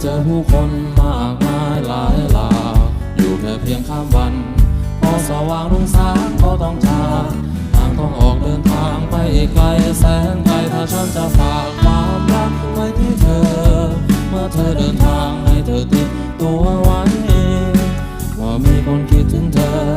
เจอผู้คนมากมายหลายหลากอยู่แค่เพียงข้ามวัน พอสว่างรุ่งสางก็ต้องจากทางต้องออกเดินทางไปไกลแสนไกลถ้าฉันจะฝากความรักไว้ที่เธอ เมื่อเธอเดินทางให้เธอติดตัวไว้ว่ามีคนคิดถึงเธอ